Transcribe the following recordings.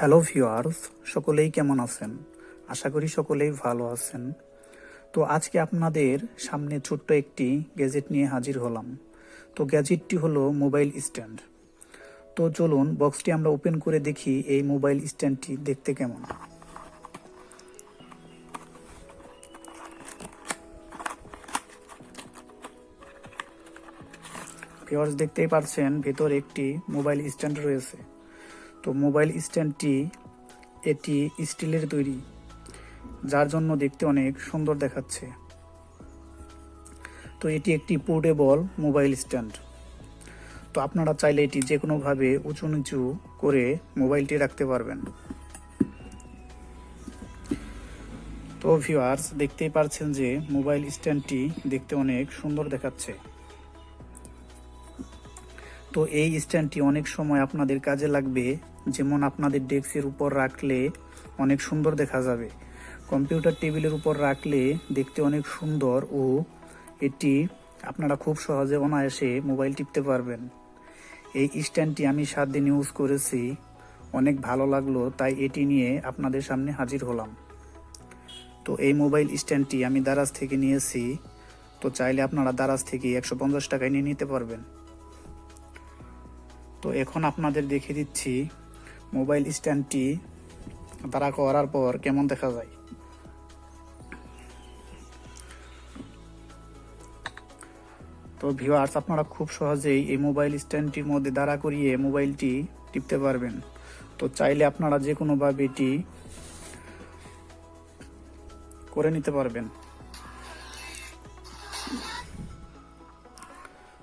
Hello viewers, সকলেই কেমন আছেন? আশা করি সকলেই ভালো আছেন। তো আজকে আপনাদের সামনে ছোট্ট একটি গ্যাজেট নিয়ে হাজির হলাম। তো গ্যাজেটটি হলো মোবাইল স্ট্যান্ড। তো চলুন, বক্সটি আমরা ওপেন করে দেখি এই মোবাইল স্ট্যান্ডটি দেখতে কেমন। ভিউয়ার্স, দেখতেই পারছেন ভেতর একটি মোবাইল স্ট্যান্ড রয়েছে। তো মোবাইল স্ট্যান্ডটি এটি স্টিলের তৈরি, যার জন্য দেখতে অনেক সুন্দর দেখাচ্ছে। তো এটি একটি পোর্টেবল মোবাইল স্ট্যান্ড। তো আপনারা চাইলে এটি যে কোনোভাবে উঁচু নিচু করে মোবাইলটি রাখতে পারবেন। তো ভিউয়ার্স দেখতেই পারছেন যে মোবাইল স্ট্যান্ডটি দেখতে অনেক সুন্দর দেখাচ্ছে। তো এই স্ট্যান্ডটি অনেক সময় আপনাদের কাজে লাগবে। যেমন আপনাদের ডেস্কের উপর রাখলে অনেক সুন্দর দেখা যাবে। কম্পিউটার টেবিলের উপর রাখলে দেখতে অনেক সুন্দর ও এটি আপনারা খুব সহজে অনায়াসে মোবাইল টিপতে পারবেন। এই স্ট্যান্ডটি আমি সাত দিন ইউজ করেছি, অনেক ভালো লাগল, তাই এটি নিয়ে আপনাদের সামনে হাজির হলাম। তো এই মোবাইল স্ট্যান্ডটি আমি দারাজ থেকে নিয়েছি, তো চাইলে আপনারা দারাজ থেকে একশো পঞ্চাশ টাকায় নিয়ে নিতে পারবেন। তো এখন আপনাদের দেখে দিচ্ছি মোবাইল স্ট্যান্ডটি তারা করার পর কেমন দেখা যায়। তো ভিউয়ার্স আপনারা খুব সহজেই এই মোবাইল স্ট্যান্ডটির মধ্যে দাঁড়া করিয়ে মোবাইলটি টিপতে পারবেন। তো চাইলে আপনারা যে কোনোভাবে এটি করে নিতে পারবেন।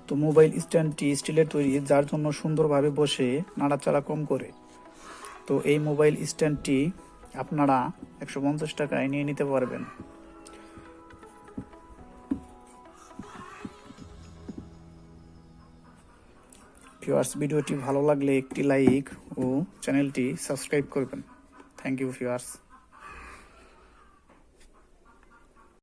তো মোবাইল স্ট্যান্ডটি স্টিলের তৈরি, যার জন্য সুন্দরভাবে বসে নাড়াচাড়া কম করে। তো এই মোবাইল স্ট্যান্ডটি আপনারা একশো পঞ্চাশ টাকায় নিয়ে নিতে পারবেন। ভিউয়ার্স, ভিডিওটি ভালো লাগলে একটি লাইক ও চ্যানেলটি সাবস্ক্রাইব করবেন। Thank you viewers.